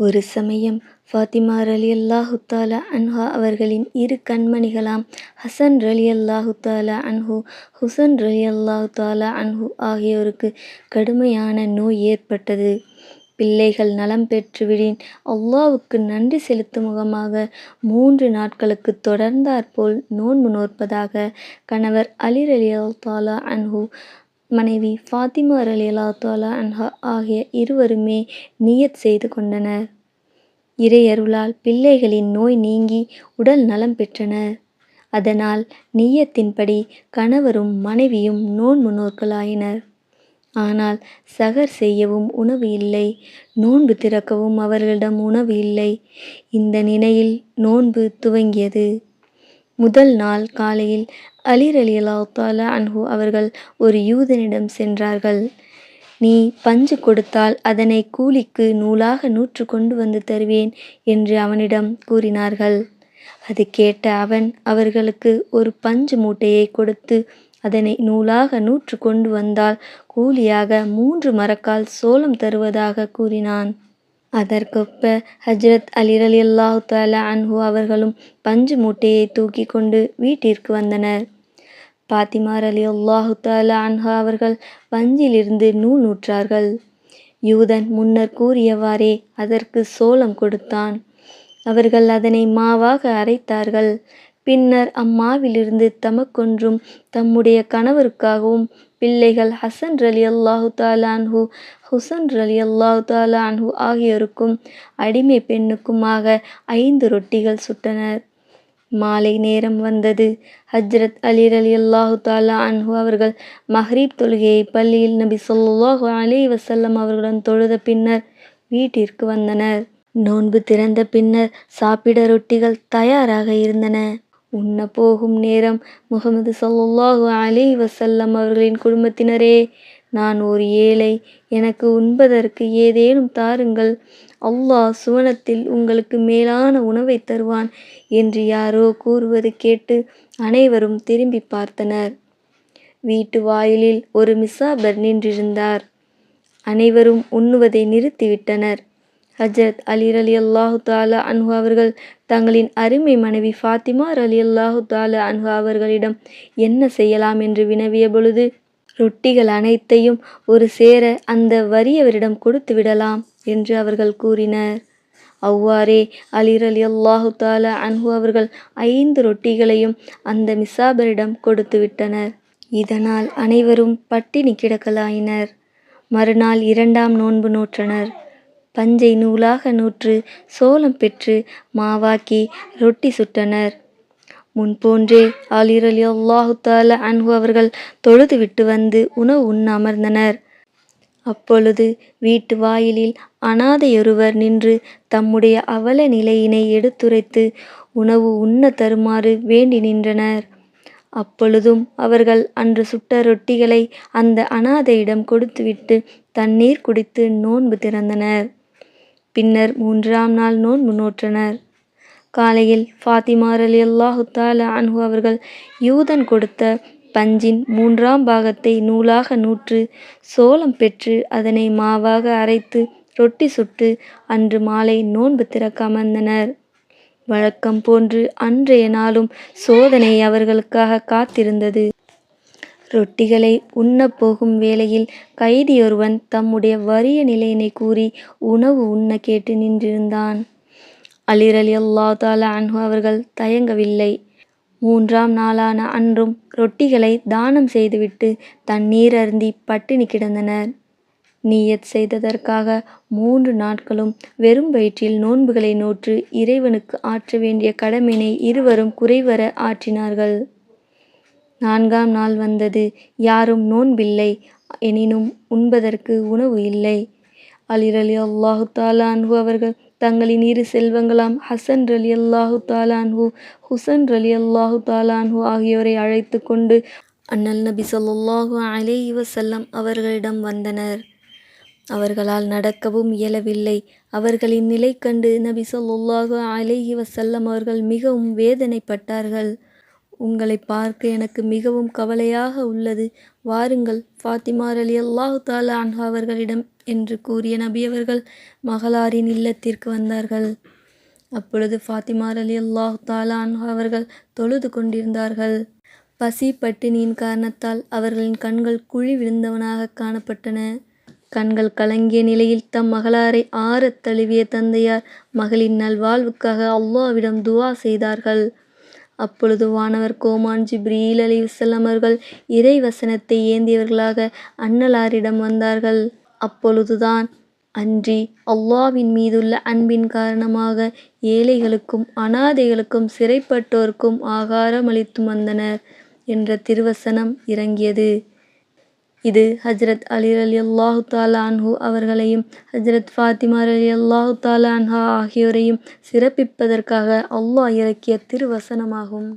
ஒரு சமயம் ஃபாத்திமா ரலியல்லாஹு தஆலா அன்ஹா அவர்களின் இரு கண்மணிகளாம் ஹசன் ரலி தஆலா அன்ஹு, ஹுசன் ரலி தஆலா அன்ஹு ஆகியோருக்கு கடுமையான நோய் ஏற்பட்டது. பிள்ளைகள் நலம் பெற்றுவிடின் அல்லாவுக்கு நன்றி செலுத்தும் முகமாக மூன்று நாட்களுக்கு தொடர்ந்தாற்போல் நோன்பு நோற்பதாக கணவர் அலி ரலியல்லாஹு அன்ஹு, மனைவி ஃபாத்திமா ரலியலா தோலா அன்ஹா ஆகிய இருவருமே நியத் செய்து கொண்டனர். இறையருளால் பிள்ளைகளின் நோய் நீங்கி உடல் நலம் பெற்றனர். அதனால் நீயத்தின்படி கணவரும் மனைவியும் நோன்பு நோற்கலாயினர். ஆனால் சகர் செய்யவும் உணவு இல்லை. நோன்பு திறக்கவும் அவர்களிடம் உணவு இல்லை. இந்த நிலையில் நோன்பு துவங்கியது. முதல் நாள் காலையில் அலி ரலியல்லாஹு தஆலா அன்ஹு அவர்கள் ஒரு யூதனிடம் சென்றார்கள். நீ பஞ்சு கொடுத்தால் அதனை கூலிக்கு நூலாக நூற்று கொண்டு வந்து தருவேன் என்று அவனிடம் கூறினார்கள். அது கேட்ட அவன் அவர்களுக்கு ஒரு பஞ்சு மூட்டையை கொடுத்து அதனை நூலாக நூற்று கொண்டு வந்தால் கூலியாக மூன்று மரக்கால் சோளம் தருவதாக கூறினான். அதற்கொப்ப ஹஜ்ரத் அலி அல்லாஹு தாலா அன்ஹு அவர்களும் பஞ்சு மூட்டையை தூக்கி கொண்டு வீட்டிற்கு வந்தனர். பாத்திமார் அலி அல்லாஹு தாலா அன்ஹா அவர்கள் பஞ்சிலிருந்து நூல் நூற்றார்கள். யூதன் முன்னர் கூறியவாறே அதற்கு சோளம் கொடுத்தான். அவர்கள் அதனை மாவாக அரைத்தார்கள். பின்னர் அம்மாவிலிருந்து தமக்கொன்றும் தம்முடைய கணவருக்காகவும் பிள்ளைகள் ஹசன் ரலி அல்லாஹு அன்ஹு, ஹுசன் ரலி அல்லாஹு தாலான்ஹு ஆகியோருக்கும் அடிமை பெண்ணுக்குமாக ஐந்து ரொட்டிகள் சுட்டனர். மாலை நேரம் வந்தது. ஹஜ்ரத் அலி அலி அல்லாஹு தாலா அன்ஹு அவர்கள் மஹ்ரீப் தொழுகையை பள்ளியில் நபி சொல்லாஹு அலி வசல்லம் அவர்களுடன் தொழுத பின்னர் வீட்டிற்கு வந்தனர். நோன்பு திறந்த பின்னர் சாப்பிட ரொட்டிகள் தயாராக இருந்தன. உண்ண போகும் நேரம் முகமது சல்லுல்லாஹு அலி வசல்லம் அவர்களின் குடும்பத்தினரே நான் ஒரு ஏழை. எனக்கு உண்பதற்கு ஏதேனும் தாருங்கள். அல்லாஹ் சுவனத்தில் உங்களுக்கு மேலான உணவைத் தருவான் என்று யாரோ கூறுவது கேட்டு அனைவரும் திரும்பிப் பார்த்தனர். வீட்டு வாயிலில் ஒரு மிசாபர் நின்றிருந்தார். அனைவரும் உண்ணுவதை நிறுத்திவிட்டனர். ஹஜரத் அலி அலி அல்லாஹு தாலா அன்ஹு அவர்கள் தங்களின் அருமை மனைவி ஃபாத்திமா ரலியல்லாஹு தாலா அன்ஹா அவர்களிடம் என்ன செய்யலாம் என்று வினவிய பொழுது ரொட்டிகள் அனைத்தையும் ஒரு சேர அந்த வறியவரிடம் கொடுத்து விடலாம் என்று அவர்கள் கூறினர். அவ்வாறே அலி அல்லாஹு தாலா அன்ஹு அவர்கள் ஐந்து ரொட்டிகளையும் அந்த மிசாபரிடம் கொடுத்து விட்டனர். இதனால் அனைவரும் பட்டினி கிடக்கலாயினர். மறுநாள் இரண்டாம் நோன்பு நோற்றனர். பஞ்சை நூலாக நூற்று சோளம் பெற்று மாவாக்கி ரொட்டி சுட்டனர். முன்போன்றே அலி ரலியல்லாஹு தஆலா அன்ஹு அவர்கள் தொழுதுவிட்டு வந்து உணவு உண்ண அமர்ந்தனர். அப்பொழுது வீட்டு வாயிலில் அனாதையொருவர் நின்று தம்முடைய அவல நிலையினை எடுத்துரைத்து உணவு உண்ண தருமாறு வேண்டி நின்றனர். அப்பொழுதும் அவர்கள் அன்று சுட்ட ரொட்டிகளை அந்த அனாதையிடம் கொடுத்துவிட்டு தண்ணீர் குடித்து நோன்பு திறந்தனர். பின்னர் மூன்றாம் நாள் நோன்பு நோற்றனர். காலையில் ஃபாத்திமார் அலி அல்லாஹுத்தால அன்ஹு அவர்கள் யூதன் கொடுத்த பஞ்சின் மூன்றாம் பாகத்தை நூலாக நூற்று சோளம் பெற்று அதனை மாவாக அரைத்து ரொட்டி சுட்டு அன்று மாலை நோன்பு திறக்க அமர்ந்தனர். வழக்கம் போன்று அன்றைய நாளும் சோதனை அவர்களுக்காக காத்திருந்தது. ரொட்டிகளை உண்ணப் போகும் வேளையில் கைதியொருவன் தம்முடைய வறிய நிலையினைக் கூறி உணவு உண்ண கேட்டு நின்றிருந்தான். அலி அல்லா தாலா அன்ஹு அவர்கள் தயங்கவில்லை. மூன்றாம் நாளான அன்றும் ரொட்டிகளை தானம் செய்துவிட்டு தண்ணீர் அருந்தி பட்டினி கிடந்தனர். நீயத் செய்ததற்காக மூன்று நாட்களும் வெறும் வயிற்றில் நோன்புகளை நோற்று இறைவனுக்கு ஆற்ற வேண்டிய கடமையினை இருவரும் குறைவர ஆற்றினார்கள். நான்காம் நாள் வந்தது. யாரும் நோன்பில்லை. எனினும் உண்பதற்கு உணவு இல்லை. அலி அல்லாஹு தாலான்ஹு அன்ஹு அவர்கள் தங்களின் இரு செல்வங்களாம் ஹசன் ரலி அல்லாஹு தாலான்ஹு ஹுசன் ரலி அல்லாஹு தாலான்ஹு ஆகியோரை அழைத்து கொண்டு அண்ணல் நபி சொல்லாஹு அலைஹி வசல்லம் அவர்களிடம் வந்தனர். அவர்களால் நடக்கவும் இயலவில்லை. அவர்களின் நிலை கண்டு நபி ஸல்லல்லாஹு அலேஹி வசல்லம் அவர்கள் மிகவும் வேதனைப்பட்டார்கள். உங்களை பார்க்க எனக்கு மிகவும் கவலையாக உள்ளது. வாருங்கள் ஃபாத்திமா ரலியல்லாஹு தாலா அன்ஹா அவர்களிடம் என்று கூறிய நபி அவர்கள் மகளாரின் இல்லத்திற்கு வந்தார்கள். அப்பொழுது ஃபாத்திமா ரலியல்லாஹு தாலா அன்ஹா அவர்கள் தொழுது கொண்டிருந்தார்கள். பசி பட்டினியின் காரணத்தால் அவர்களின் கண்கள் குழி விழுந்தவனாக காணப்பட்டன. கண்கள் கலங்கிய நிலையில் தம் மகளாரை ஆறத் தழுவிய தந்தையார் மகளின் நல்வாழ்வுக்காக அல்லாவிடம் துவா செய்தார்கள். அப்பொழுது வானவர் கோமான் ஜிப்ரீல் அலைஹிஸ்ஸலாம் அவர்கள் இறை வசனத்தை ஏந்தியவர்களாக அன்னலாரிடம் வந்தார்கள். அப்பொழுதுதான் அன்றி அல்லாவின் மீதுள்ள அன்பின் காரணமாக ஏழைகளுக்கும் அனாதைகளுக்கும் சிறைப்பட்டோருக்கும் ஆகாரமளித்து வந்தனர் என்ற திருவசனம் இறங்கியது. இது ஹஜ்ரத் அலி அலி அல்லாஹு தாலா அன்ஹு அவர்களையும் ஹஜ்ரத் ஃபாத்திமா ரலியல்லாஹு தாலா அன்ஹா ஆகியோரையும் சிறப்பிப்பதற்காக அல்லாஹ் இறக்கிய திருவசனமாகும்.